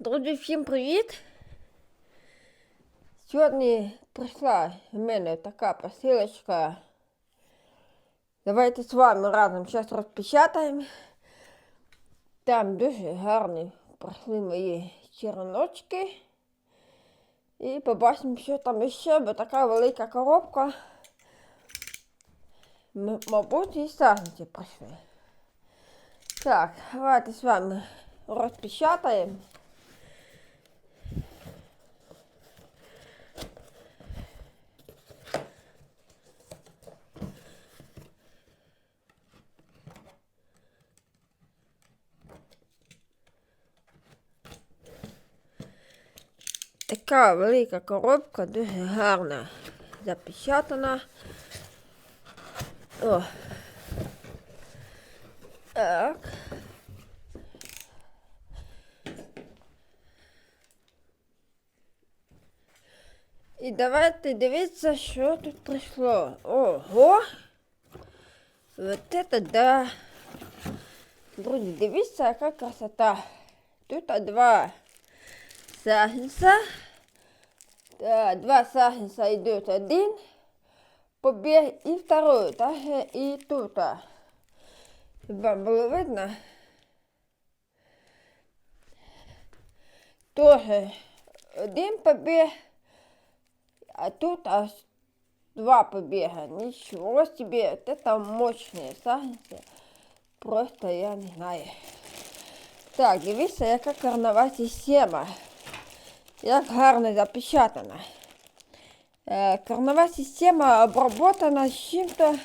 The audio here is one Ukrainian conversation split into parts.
Друзі, всім привіт! Сьогодні прийшла в мене така посилочка. Давайте з вами разом зараз розпечатаємо. Там дуже гарні пройшли мої черночки. І побачимо, що там ще, бо така велика коробка. М- мабуть, і сагниці пройшли. Так, давайте з вами розпечатаємо. Така велика коробка, дуже гарна запечатана. О. Так. І давайте дивитися, що тут прийшло. Ого! Вот это да! Друзі, дивіться, яка красота. Тут два сагнца. Да, два сагнца идет один побег и второй. Также и тут. Вам было видно? Тоже один побег, а тут аж два побега. Ничего себе, вот это мощные сагнцы. Просто я не знаю. Так, дивіться, яка карнова система. Як гарно запечатана. Е, Карнова система обработана з чим-то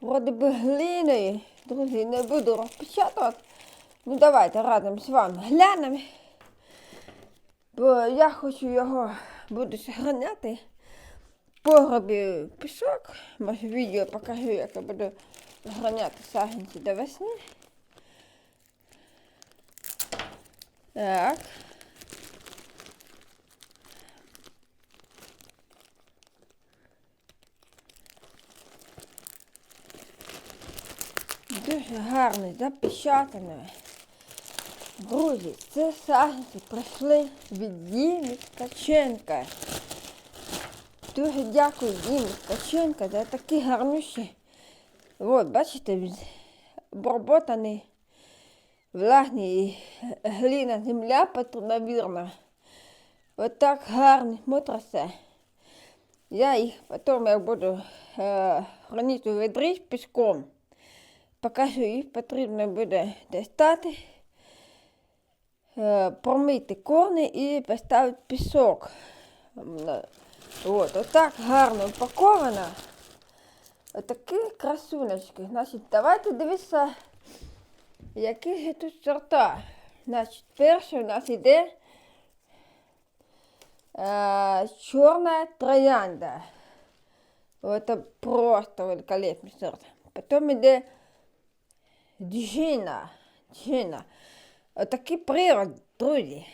вроде би глиною. Друзі, не буду розпечатувати. Ну давайте разом з вами глянемо. Бо я хочу його буду зберігати. В погребі пісок. Може відео покажу, як я буду зберігати сагінці до весни. Так. Дуже гарно запечатано. Друзі, це сагнці пройшли від Діми Ткаченка. Дуже дякую Дімі Ткаченка за такі гарнющі. От, бачите, обработаний влажний глина земля навірно. От так гарно смотриться. Я їх потім як буду е, хранити ведрі з піском. Покажу, їх потрібно буде достати, е, промити корни і поставити пісок. От, отак гарно упаковано. Отакі красуночки. Значить, давайте дивитися, які ж тут сорта. Значить, перше у нас іде е, чорна троянда. Это просто великолепный сорт. Потом іде Джина. Джина. Отакий природ, друзі.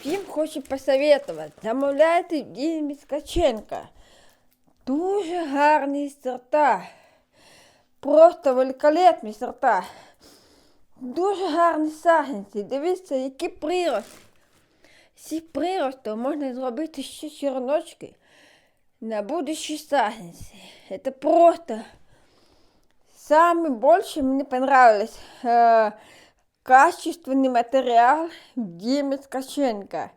Всім хочу посоветувати. Замовляйте в Дімі Ткаченка. Дуже гарні сорта. Просто великолепні сорта. Дуже гарні сагінці. Дивіться, які прирост. Ці прирости можна зробити ще черночки на будущі сагінці. Это просто самый больше мне понравилось э, качественный материал Діми Ткаченка.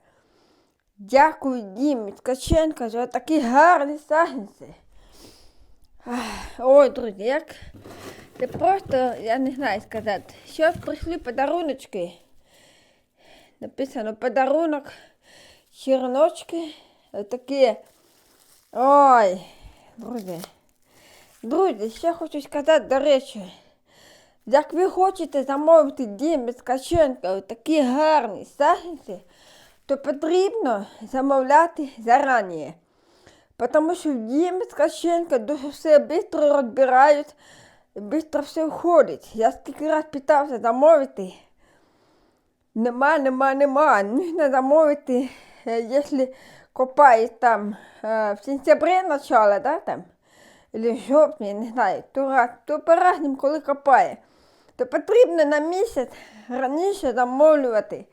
Дякую Дімі Ткаченка за такі гарні сагінці. Ах, Ой, друзі, як це просто, я не знаю сказати. Що прийшли подаруночки. Написано подарунок, черночки. Такі. Ой, друзі. Друзі, ще хочу сказати, до речі, як ви хочете замовити Дімі Ткаченка такі гарні сагінці, то потрібно замовляти зарані. Тому що в Дімі Ткаченка дуже все швидко розбирають, швидко все входить. Я скільки раз питався замовити. Нема, нема, нема. Нужно замовити, е, якщо копають там е, в сентябрі начало, да, там, в жовтні, не знаю, то, раз, то по-разному, коли копає. то потрібно на місяць раніше замовлювати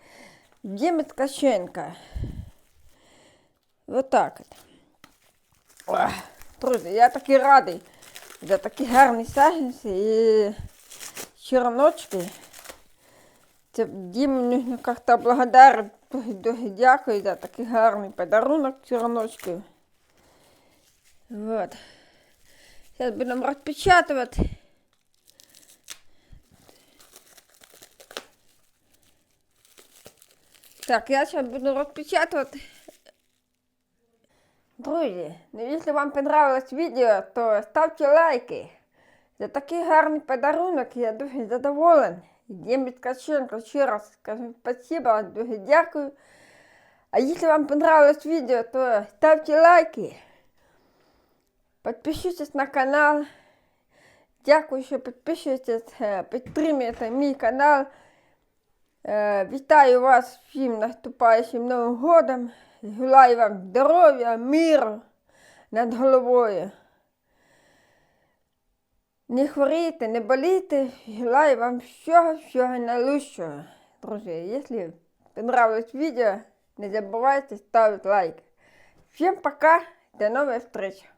Діми Ткаченка. Отак от. Друзі, я такий радий за такі гарні саженці і черночки. Це Діму нужно как-то благодарити. Дуже, дякую за такий гарний подарунок черночки. Вот. Зараз будемо розпечатувати. Так, я зараз буду розпечатувати. Друзі, ну якщо вам понравилось відео, то ставте лайки. За такий гарний подарунок я дуже задоволен. Дімі Ткаченко ще раз скажу спасибо, дуже дякую. А если вам понравилось видео, то ставьте лайки. Подпишитесь на канал. Дякую, що підписуєтесь, е, підтримуєте мій канал. Е, Вітаю вас всім наступаючим Новим годом. Желаю вам здоров'я, миру над головою. Не хворійте, не болійте. Желаю вам всього, всього найкращого. Друзі, якщо понравилось видео, не забывайте ставить лайк. Всем пока, до новых встреч!